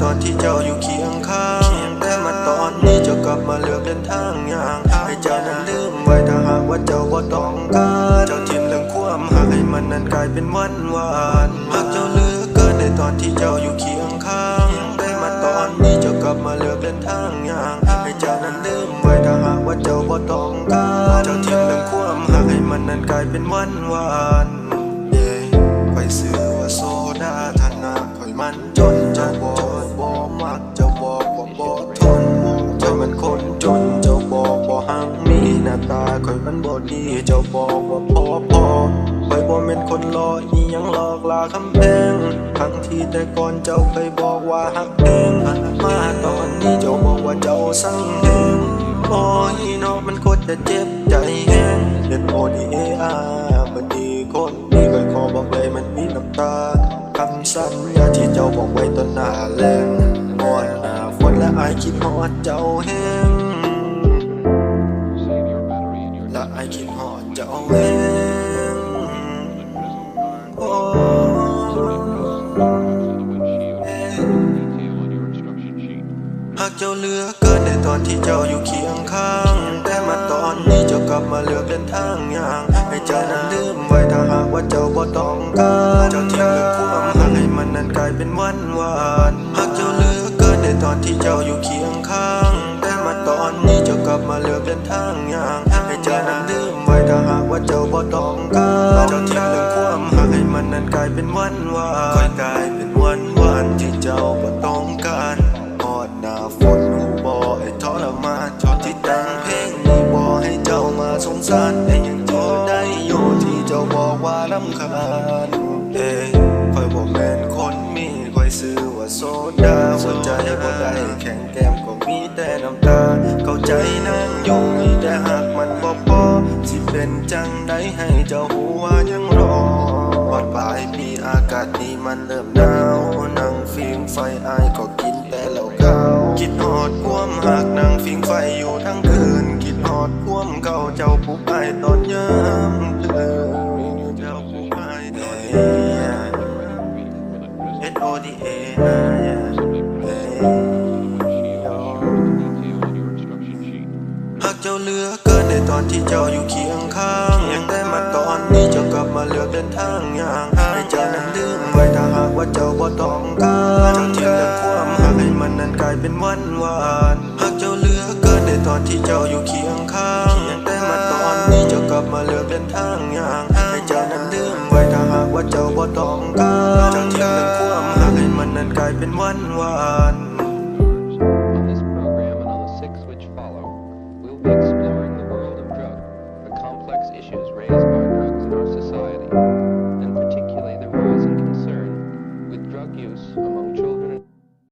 ตอนที่เจ้าอยู่เคียงข้างแต่มาตอนนี้เจ้ากลับมาเลือกเดินทางอย่างให้เจ้านั้นลืมไว้ถ้าหากว่าเจ้าว่าต้องการเจ้าทิ้งเรื่องความหางให้มันนั้นกลายเป็นวันวานหากเจ้าเลือกเกิดในตอนที่เจ้าอยู่เคียงข้างแต่มาตอนนี้เจ้ากลับมาเลือกเดินทางอย่างให้เจ้านั้นลืมไว้ถ้าหากว่าเจ้าว่าต้องการเจ้าทิ้งเรื่องความหางให้มันนั้นกลายเป็นวันวานเย้ไปซื้อ ตาคอยมันบ่ดีเจ้าบอกว่าพอพอคอยบ่แม่นคนรออีหยังหลอกลาคำแพงทั้งที่แต่ก่อนเจ้าเคยบอกว่าหักแพงมาตอนนี้เจ้าบอกว่าเจ้าสั่งแหงโอ้ยเนาะมันโคตรจะเจ็บใจแฮงเด็ดโอดีเออาบัดนี้คนนี้คอยขอบอกเลยมันมีน้ำตาคำสัญญาที่เจ้าบอกไว้ต้นหน้าแรงหอดหน้าฝนและอายคิดหอดเจ้าแห้งากเจ้าเลือกเกินในตอนที่เจ้าอยู่เคียงข้าง แต่มาตอนนี้เจ้ากลับมาเลือกเดินทางอย่างให้เจ้านั้นลืมไว้ถ้าหากว่าเจ้าบ่ต้องการเจ้าทิ้งเรื่องความหักให้มันนั้นกลายเป็นวันวานหากเจ้าเลือกเกินในตอนที่เจ้าอยู่เคียงข้าง แต่มาตอนนี้เจ้ากลับมาเลือก แต่ยังเจอได้อยู่ที่เจ้าบอกว่าลำคาญเอ้ยคอยบ่แมนคนมีคอยซื้อว่าโซดาหัวใจบ่ได้แข็งแก้มก็มีแต่น้ำตา เข้าใจนางยู่มีแต่หากมันบ่พอสิเป็นจังได้ให้เจ้าหัวยังรอวันปลายปีอากาศนี้มันเริ่มหนาวนั่งฟิงไฟอายก็กินแต่เหล้าขาคิดฮอดความหักนั่งฟิงไฟอยู่ทั้งคืน อดความเก่าเจ้าผู้ไปตอนยามตื่นเจ้าผู้ไปตอนยาม S O D A นะเอ้ย Detail on your instruction sheet. หากเจ้าเหลือกเกินในตอนที่เจ้าอยู่เคียงข้างแต่มาตอนนี้เจ้ากลับมาเลือกเดินทางอย่างให้เจ้านั้นลืมไว้ถ้าหากว่าเจ้าบ่ต้องการเจ้าทิ้งเรื่ความหักให้มันนั้นกลายเป็นวันวานหากเจ้าเหลือกเกิน อนในตอนที่เจ้าอยู่เคียงข้าง แต่มาตอนนี้เจ้ากลับมาเลือกเดินทางอย่างให้เจ้านั้น